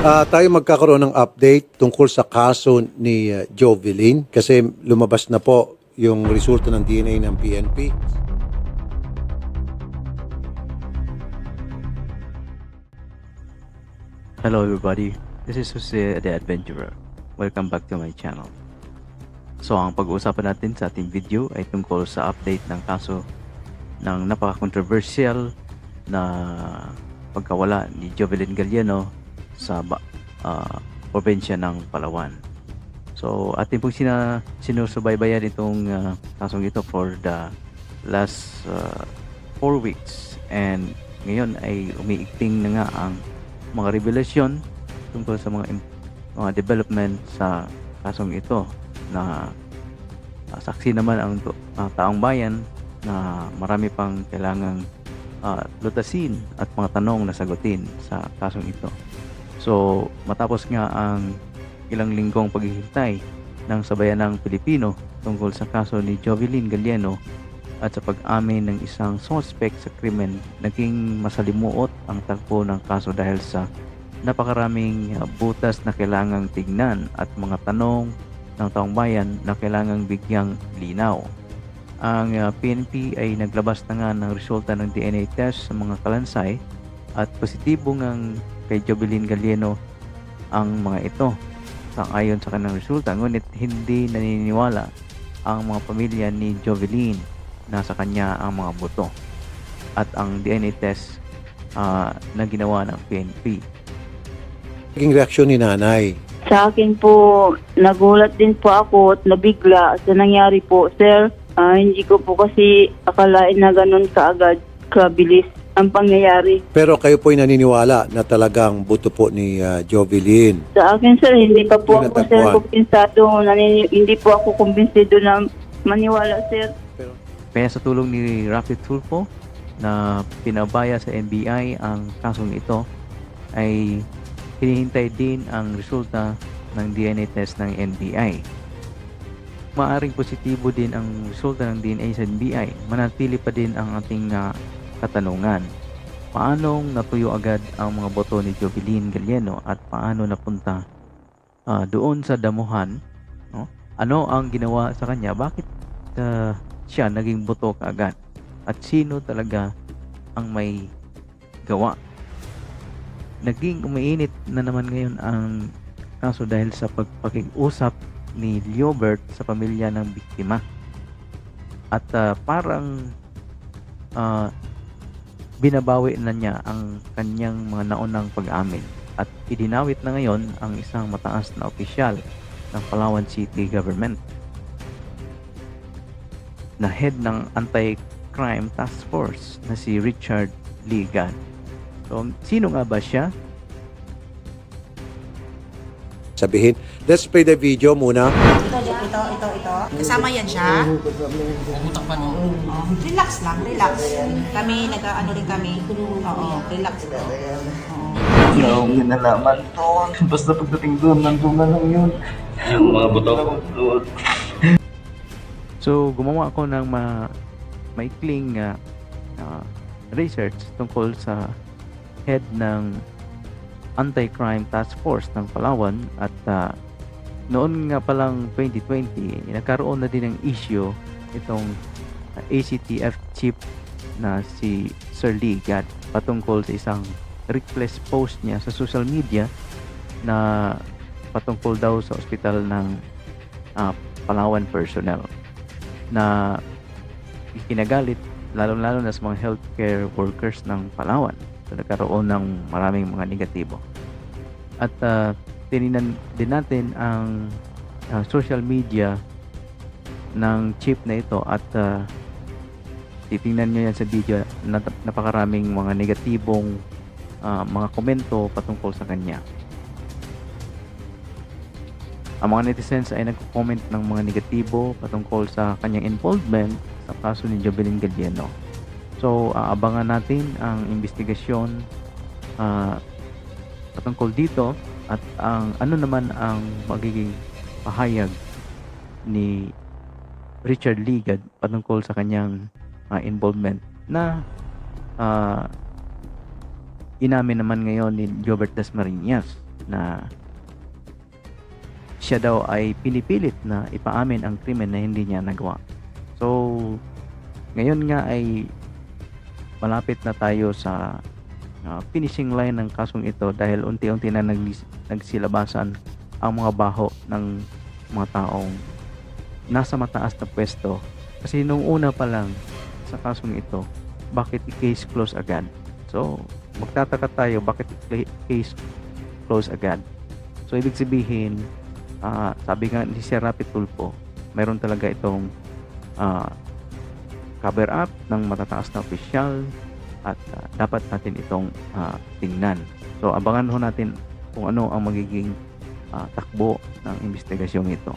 Ah, tayo magkakaroon ng update tungkol sa kaso ni uh, Jovelyn kasi lumabas na po yung resulta ng DNA ng PNP. Hello everybody, this is Jose the Adventurer. Welcome back to my channel. So ang pag-uusapan natin sa ating video ay tungkol sa update ng kaso ng napaka-controversial na pagkawala ni Jovelyn Galliano sa ah, probinsya ng Palawan. So ating pong sina, sinusubaybayan itong ah, kasong ito for the last 4 weeks and ngayon ay umiigting na nga ang mga revelasyon tungkol sa mga mga development sa kasong ito na ah, saksi naman ang ah, taong bayan na marami pang kailangang ah, lutasin at mga tanong na sagutin sa kasong ito. So, matapos nga ang ilang linggong paghihintay ng sabayanang Pilipino tungkol sa kaso ni Jovelyn Galliano at sa pag-amin ng isang suspect sa krimen, naging masalimuot ang tagpo ng kaso dahil sa napakaraming butas na kailangang tignan at mga tanong ng taong bayan na kailangang bigyang linaw. Ang PNP ay naglabas na nga ng resulta ng DNA test sa mga kalansay at positibo ngang kay Jovelyn Gallieno ang mga ito sa ayon sa kanilang resulta ngunit hindi naniniwala ang mga pamilya ni Jovelyn na sa kanya ang mga buto at ang DNA test ah, na ginawa ng PNP. Naging reaksyon ni nanay. Sa akin po, nagulat din po ako at nabigla sa nangyari po. Sir, ah, hindi ko po kasi akalain na ganun kaagad, kabilis ang pangyayari. Pero kayo po ay naniniwala na talagang buto po ni uh, Jovelyn. Sa akin, sir, hindi pa po Hindi ako, sir, natagpuan. kumpensado. Nanini- hindi po ako kumbinsido na maniwala, sir. Kaya sa tulong ni Rafi Tulfo na pinabaya sa NBI ang kasong ito ay hinihintay din ang resulta ng DNA test ng NBI. Maaring positibo din ang resulta ng DNA sa NBI, manatili pa din ang ating ah, katanungan. Paanong natuyo agad ang mga boto ni Jovelyn Galliano at paano napunta ah, doon sa damuhan? No? Ano ang ginawa sa kanya? Bakit ah, siya naging boto kaagad? At sino talaga ang may gawa? Naging umiinit na naman ngayon ang kaso dahil sa pagpakiusap ni Liobert sa pamilya ng biktima. At ah, parang ah, binabawi na niya ang kanyang mga naunang pag-amin at idinawit na ngayon ang isang mataas na opisyal ng Palawan City Government na head ng Anti-Crime Task Force na si Richard Ligan. So, sino nga ba siya? Sabihin, let's play the video muna. Ito, ito, ito. Kasama yan siya. Pumunta pa no. Oh, relax lang, relax. Kami, nag-ano rin kami. Oo, relax lang. Oo. Yung yun nalaman doon. Basta pagdating doon, nandun na lang yun. Yung mga buto. Doon. So, gumawa ako ng ma maikling ah, ah, research tungkol sa head ng Anti-Crime Task Force ng Palawan at ah, noon nga palang 2020, nagkaroon na din ng issue itong ACTF chief na si Sir Ligat patungkol sa isang request post niya sa social media na patungkol daw sa ospital ng ah, Palawan personnel na ikinagalit lalo-lalo na sa mga healthcare workers ng Palawan. So nagkaroon ng maraming mga negatibo. At uh, tininan din natin ang ah, social media ng chief na ito at ah, titingnan nyo yan sa video na napakaraming mga negatibong ah, mga komento patungkol sa kanya. Ang mga netizens ay nagko-comment ng mga negatibo patungkol sa kanyang involvement sa kaso ni Jovelyn Galliano. So, aabangan natin ang investigasyon ah, patungkol dito at ang ano naman ang magiging pahayag ni Richard Ligad patungkol sa kanyang ah, involvement na ah, inamin naman ngayon ni Jobert Dasmariñas na siya daw ay pinipilit na ipaamin ang krimen na hindi niya nagawa. So, ngayon nga ay malapit na tayo sa uh, finishing line ng kasong ito dahil unti-unti na naglis- nagsilabasan ang mga baho ng mga taong nasa mataas na pwesto. Kasi nung una pa lang sa kasong ito, bakit i-case close agad? So, magtataka tayo bakit case close agad. So, ibig sabihin, ah, sabi nga ni Sir Rapi Tulfo, mayroon talaga itong ah, cover up ng matataas na opisyal at ah, dapat natin itong ah, tingnan. So, abangan ho natin kung ano ang magiging ah, takbo ng investigasyong ito.